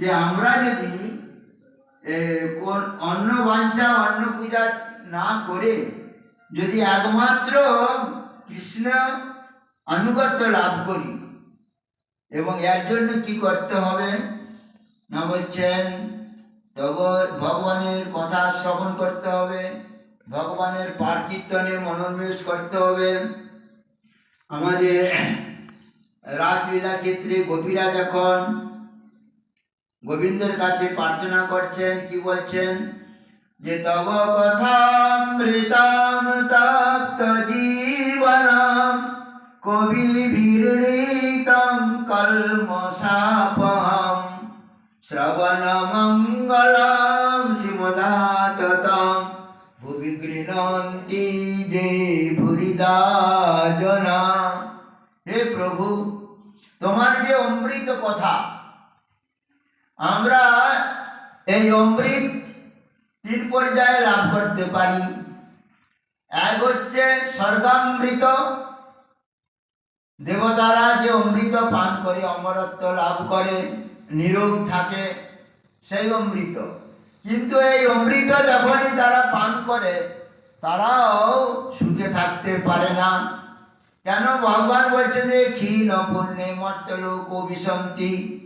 যে আমরা যদি কোন অন্ন বাঞ্ছা, অন্ন পূজা না করে যদি একমাত্র কৃষ্ণ আনুগত্য লাভ করি, এবং এর জন্য কি করতে হবে? না বলছেন ভগবানের কথা শ্রবণ করতে হবে, ভগবানের পার কীর্তনে মনোনিবেশ করতে হবে। আমাদের রাসলীলা ক্ষেত্রে গোপীরা যখন গোবিন্দের কাছে প্রার্থনা করছেন, কি বলছেন? যে তব কথামৃতাম তপ্ত জীবনম, কবি ভিড়িতম কলমশাপহম শ্রবণ মঙ্গলম শ্রীমদাততম ভুবি গৃহন্তি যে ভুরিদা জনা হে প্রভু, তোমার যে অমৃত কথা আমরা এই অমৃত তিন পর্যায়ে লাভ করতে পারি। এক হচ্ছে স্বর্গামৃত। দেবতারা যে অমৃত পান করে, অমরত্ব লাভ করে, নিরোগ থাকে, সেই অমৃত। কিন্তু এই অমৃত যখনই তারা পান করে, তারাও সুখে থাকতে পারে না। কেন? ভগবান বলছে যে ক্ষীণ পুণ্যে মর্তলোক বিসন্তি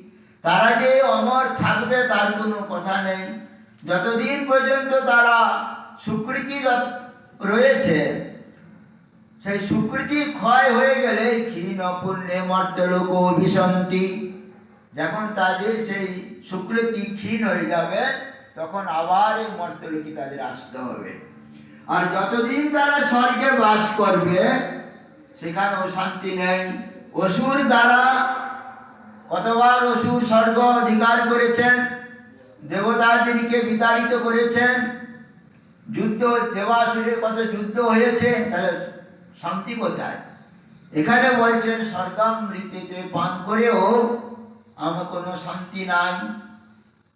তারা যে অমর থাকবে তার কোনো কথা নেই। যতদিন পর্যন্ত তারা সুকৃতি রয়েছে, সেই সুকৃতি ক্ষয় হয়ে গেলে ক্ষীণ পুণ্যে মর্তলোক বিসন্তি যখন তাদের সেই সুকৃতি ক্ষীণ হয়ে যাবে, তখন আবার এই মর্তলোকে তাদের আসতে হবে। আর যতদিন তারা স্বর্গে বাস করবে, সেখানেও শান্তি নেই। অসুর দ্বারা কতবার অসুর স্বর্গ অধিকার করেছেন, দেবতাদেরকে বিতাড়িত করেছেন, যুদ্ধ, দেবাসুরের কত যুদ্ধ হয়েছে, তাহলে শান্তি কোথায়? এখানে বলছেন স্বর্গামৃতিতে পান করেও আমার কোনো শান্তি নাই।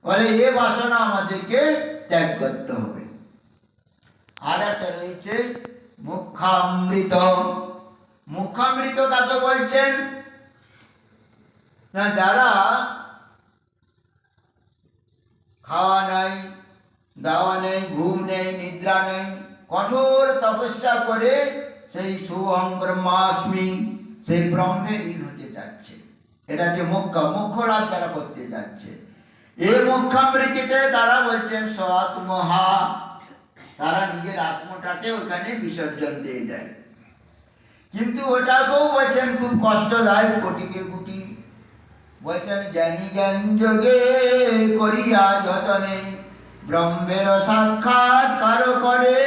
বলে, এ বাসনা আমাদেরকে ত্যাগ করতে হবে। আর একটা রয়েছে, মুখামৃত। মুখামৃত কাকে বলছেন? না, যারা খাওয়া নাই, দাওয়া নেই, ঘুম নেই, নিদ্রা নেই, কঠোর তপস্যা করে সেই সোহম ব্রহ্মাস্মি সেই ব্রহ্মে লীন হতে যাচ্ছে। এটা যে মুখ্য মুখ্য লাভ তারা করতে যাচ্ছে। এই মুখ্যামৃতিতে তারা বলছেন স্বাত্মহা তারা নিজের আত্মটাকে ওখানে বিসর্জন দিয়ে দেয়। কিন্তু ওটাকেও বলছেন, খুব কষ্টদায়ক, কোটিকে কুটি বলছেন জ্ঞানী জ্ঞান যোগে করিয়া যতনে ব্রহ্মের সাক্ষাৎ সাক্ষাৎকার করে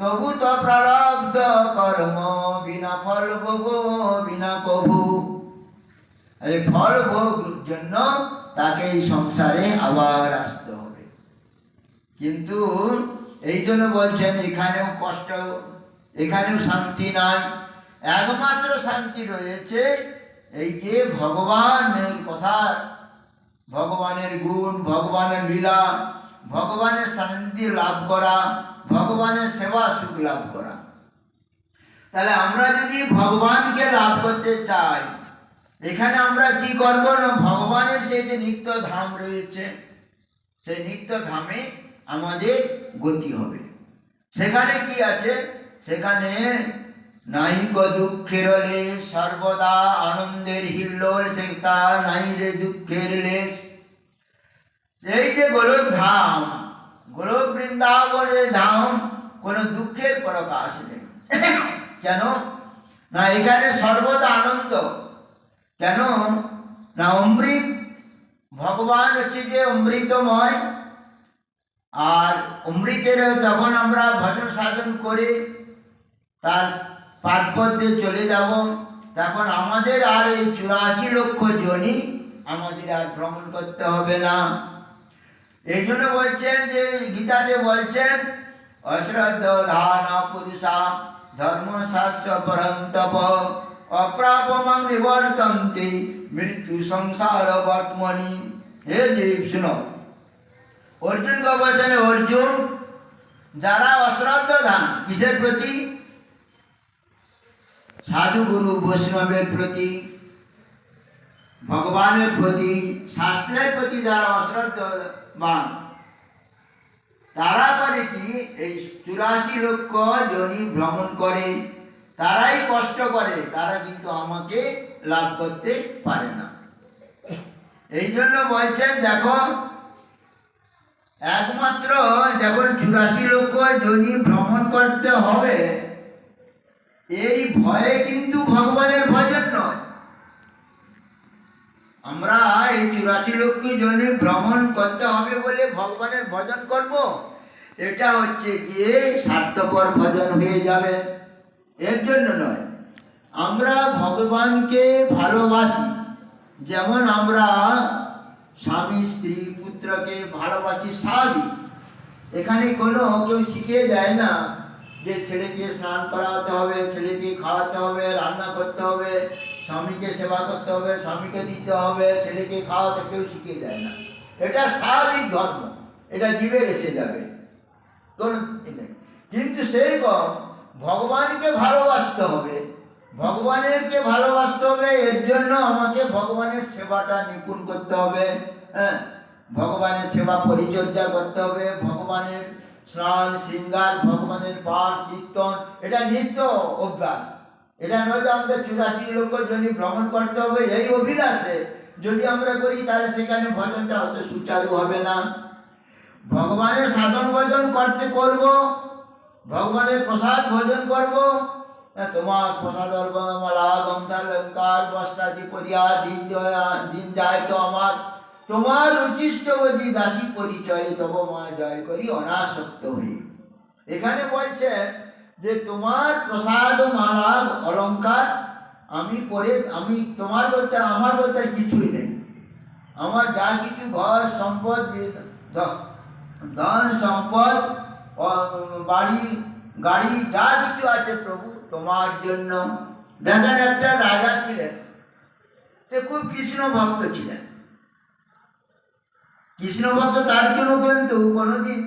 তবু তো প্রারব্ধ কর্ম, বিনা ফল ভোগ, বিনা কভু এই ফল ভোগ জন্য তাকে এই সংসারে আবার আসতে হবে। কিন্তু এই জন্য বলছেন, এখানেও কষ্ট, এখানেও শান্তি নাই। একমাত্র শান্তি রয়েছে এই যে ভগবানের কথা ভগবানের গুণ, ভগবানের লীলা, ভগবানের শান্তি লাভ করা, ভগবানের সেবা সুখ লাভ করা। তাহলে আমরা যদি ভগবানকে লাভ করতে চাই, এখানে আমরা কি করব না? ভগবানের যে যে নিত্য ধাম রয়েছে, সেই নিত্য ধামে আমাদের গতি হবে। সেখানে কি আছে? সেখানে নাইক দুঃখের লেশ সর্বদা আনন্দের হিল্লোল সে তা নাই রে দুঃখের লেশ এই যে গোলক ধাম, গোলক বৃন্দাবনের ধাম, কোনো দুঃখের প্রকাশ নেই। কেন? না এখানে সর্বদা আনন্দ। কেন? না অমৃত, ভগবান হচ্ছে যে অমৃতময়। আর অমৃতের যখন আমরা ভজন সাধন করে, তার পাদপদ্যে চলে যাব। তখন আমাদের আর এই চুরাশি লক্ষ জনই আমাদের আর ভ্রমণ করতে হবে না। এই জন্য বলছেন যে, গীতাতে বলছেন, অশ্রদ্ধ ধান পুরুষা, ধর্মশাস্ত্র পরন্তপ, অপ্রাপমাং নিবর্তন্তে, মৃত্যু সংসার বর্তমনি। হে জীব, শুনো। অর্জুনকে বলছেন অর্জুন, যারা অশ্রদ্ধ ধান, কিসের প্রতি? সাধু গুরু বৈষ্ণবের প্রতি, ভগবানের প্রতি, শাস্ত্রের প্রতি যারা অশ্রদ্ধবান, তারা করে কি, এই চুরাশি লক্ষ জনি ভ্রমণ করে, তারাই কষ্ট করে, তারা কিন্তু আমাকে লাভ করতে পারে না। এই জন্য বলছেন, দেখো, একমাত্র যখন চুরাশি লক্ষ জনি ভ্রমণ করতে হবে এই ভয়ে কিন্তু ভগবানের ভজন নয়। আমরা এই চুরাশি লক্ষ জনে ভ্রমণ করতে হবে বলে ভগবানের ভজন করব। এটা হচ্ছে গিয়ে স্বার্থপর ভজন হয়ে যাবে। এর জন্য নয়। আমরা ভগবানকে ভালোবাসি। যেমন আমরা স্বামী, স্ত্রী, পুত্রকে ভালোবাসি স্বাভাবিক। এখানে কোনো কেউ শিখিয়ে দেয় না যে ছেলেকে স্নান করাতে হবে, ছেলেকে খাওয়াতে হবে, রান্না করতে হবে, স্বামীকে সেবা করতে হবে, স্বামীকে দিতে হবে, ছেলেকে খাওয়াতে কেউ শিখিয়ে দেয় না। এটা স্বাভাবিক ধর্ম, এটা জীবে এসে যাবে। কোনো কিন্তু সেই কম ভগবানকে ভালোবাসতে হবে, ভগবানেরকে ভালোবাসতে হবে, এর জন্য আমাকে ভগবানের সেবাটা নিপুণ করতে হবে হ্যাঁ? ভগবানের সেবা পরিচর্যা করতে হবে, ভগবানের স্নান শৃঙ্গার ভগবানের পাঠ, কীর্তন, এটা নিত্য অভ্যাস। এটা নয় যে আমাদের চুরাশি লক্ষ যদি ভ্রমণ করতে হবে, এই অভিলাষে। যদি আমরা করি, তাহলে সেখানে ভজনটা অত সুচারু হবে না। ভগবানের সাধন ভজন করতে করব, ভগবানের প্রসাদ ভোজন করব। তোমার প্রসাদ মালা গন্ধা লঙ্কার বস্তাদি পরিয়া দিন জয়, দিন যায় তো আমার। তোমার উচিষ্ট বদি দাসী পরিচয় তব মা জয় করি অনাসক্ত হই এখানে বলছে যে তোমার প্রসাদ মালা অলঙ্কার আমি পরে, আমি তোমার বলতে, আমার বলতে কিছুই নেই। আমার যা কিছু ঘর সম্পদ ধন সম্পদ বাড়ি, গাড়ি, যা কিছু আছে প্রভু, তোমার জন্য। দেখেন একটা রাজা ছিলেন, সে খুব কৃষ্ণ ভক্ত ছিলেন। কৃষ্ণ ভক্ত তার জন্য কিন্তু কোনোদিন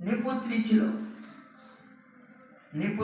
নিপুত্রী ছিল। নিপুত্র